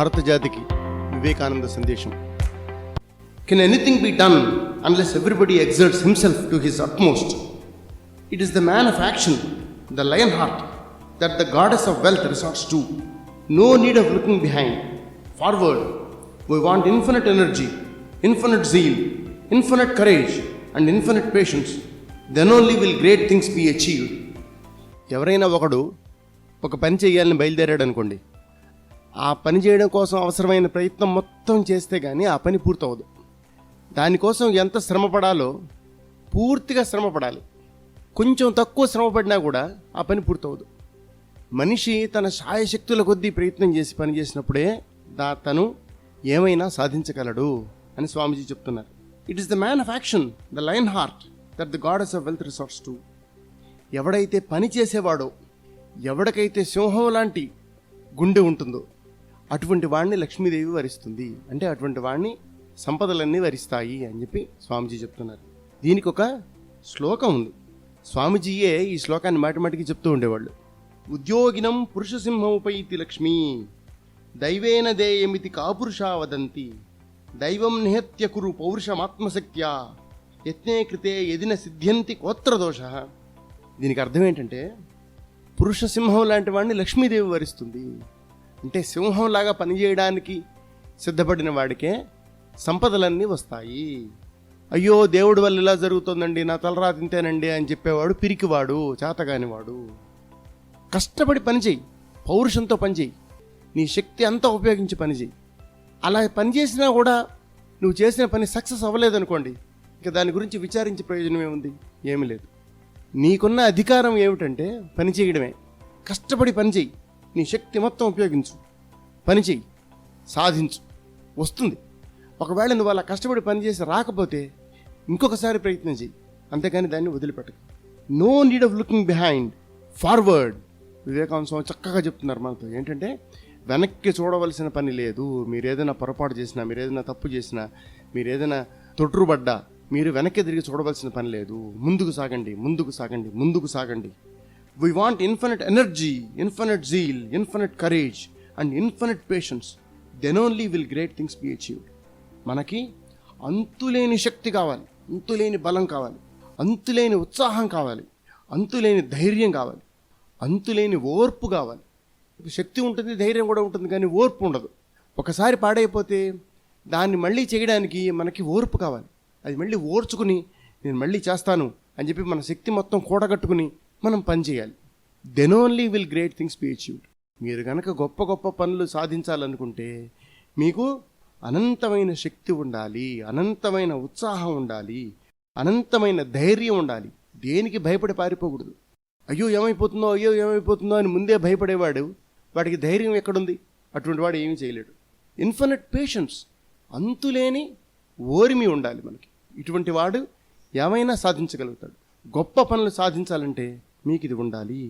భారత జాతికి వివేకానంద సందేశం. Can anything be done unless everybody exerts himself to his utmost it is the man of action the lion heart that the goddess of wealth resorts to no need of looking behind forward we want infinite energy infinite zeal infinite courage and infinite patience then only will great things be achieved ఎవరైనా ఒకడు ఒక పని చేయాలని బయలుదేరాడు అనుకోండి ఆ పని చేయడం కోసం అవసరమైన ప్రయత్నం మొత్తం చేస్తే కానీ ఆ పని పూర్తవదు. దానికోసం ఎంత శ్రమ పడాలో పూర్తిగా శ్రమ పడాలి. కొంచెం తక్కువ శ్రమ పడినా కూడా ఆ పని పూర్తవదు. మనిషి తన శాయశక్తుల కొద్దీ ప్రయత్నం చేసి పని చేసినప్పుడే దా తను ఏమైనా సాధించగలడు అని స్వామీజీ చెప్తున్నారు. It is the man of action the lion heart that the goddess of wealth resorts to ఎవడైతే పని చేసేవాడో ఎవడికైతే సింహం లాంటి గుండె ఉంటుందో అటువంటి వాడిని లక్ష్మీదేవి వరిస్తుంది. అంటే అటువంటి వాడిని సంపదలన్నీ వరిస్తాయి అని చెప్పి స్వామిజీ చెప్తున్నారు. దీనికి ఒక శ్లోకం ఉంది. స్వామీజీయే ఈ శ్లోకాన్ని మాటిమాటికి చెప్తూ ఉండేవాళ్ళు. ఉద్యోగినం పురుష సింహముపైతి లక్ష్మీ దైవేన దేయమితి కాపురుషా వదంతి దైవం నిహత్య కురు పౌరుషమాత్మశక్త్యా యత్నే కృతే ఎదిన సిద్ధ్యంతి కోత్రదోష దీనికి అర్థం ఏంటంటే పురుష సింహం లాంటి వాడిని లక్ష్మీదేవి వరిస్తుంది. అంటే సింహంలాగా పనిచేయడానికి సిద్ధపడిన వాడికే సంపదలన్నీ వస్తాయి. అయ్యో దేవుడి వల్ల ఇలా జరుగుతుందండి నా తలరా తింతేనండి అని చెప్పేవాడు పిరికివాడు చేతగానివాడు. కష్టపడి పనిచేయి పౌరుషంతో పనిచేయి నీ శక్తి అంతా ఉపయోగించి పనిచేయి. అలా పని చేసినా కూడా నువ్వు చేసిన పని సక్సెస్ అవ్వలేదనుకోండి ఇంకా దాని గురించి విచారించే ప్రయోజనం ఏముంది ఏమీ లేదు. నీకున్న అధికారం ఏమిటంటే పని చేయడమే. కష్టపడి పని చేయి నీ శక్తి మొత్తం ఉపయోగించు. పని చెయ్యి. సాధించు. వస్తుంది. ఒకవేళ నువ్వు అలా కష్టపడి పని చేసి రాకపోతే ఇంకొకసారి ప్రయత్నం చెయ్యి. అంతేకాని దాన్ని వదిలిపెట్టకు. No need of looking behind forward Vivekananda Swami చక్కగా చెప్తున్నారు మనతో. ఏంటంటే వెనక్కి చూడవలసిన పని లేదు. మీరు ఏదైనా పొరపాటు చేసినా మీరు ఏదైనా తప్పు చేసినా మీరు ఏదైనా తొట్టుబడ్డా మీరు వెనక్కి తిరిగి చూడవలసిన పని లేదు. ముందుకు సాగండి ముందుకు సాగండి ముందుకు సాగండి. We want infinite energy infinite zeal infinite courage and infinite patience then only will great things be achieved మనకి అంతులేని శక్తి కావాలి అంతులేని బలం కావాలి అంతులేని ఉత్సాహం కావాలి అంతులేని ధైర్యం కావాలి అంతులేని ఓర్పు కావాలి. శక్తి ఉంటుంది ధైర్యం కూడా ఉంటుంది కానీ ఓర్పు ఉండదు. ఒకసారి పాడైపోతే దాన్ని మళ్ళీ చేయడానికి మనకి ఓర్పు కావాలి. అది మళ్ళీ ఓర్చుకుని నేను మళ్ళీ చేస్తాను అని చెప్పి మన శక్తి మొత్తం కూడగట్టుకుని మనం పని చేయాలి. Then only will great things be achieved మీరు కనుక గొప్ప గొప్ప పనులు సాధించాలనుకుంటే మీకు అనంతమైన శక్తి ఉండాలి అనంతమైన ఉత్సాహం ఉండాలి అనంతమైన ధైర్యం ఉండాలి. దేనికి భయపడి పారిపోకూడదు. అయ్యో ఏమైపోతుందో అయ్యో ఏమైపోతుందో అని ముందే భయపడేవాడు వాడికి ధైర్యం ఎక్కడుంది? అటువంటి వాడు ఏమీ చేయలేడు. ఇన్ఫినిట్ పేషెన్స్ అంతులేని ఓరిమి ఉండాలి మనకి. ఇటువంటి వాడు ఏమైనా సాధించగలుగుతాడు. గొప్ప పనులు సాధించాలంటే మీకు ఇది ఉండాలి.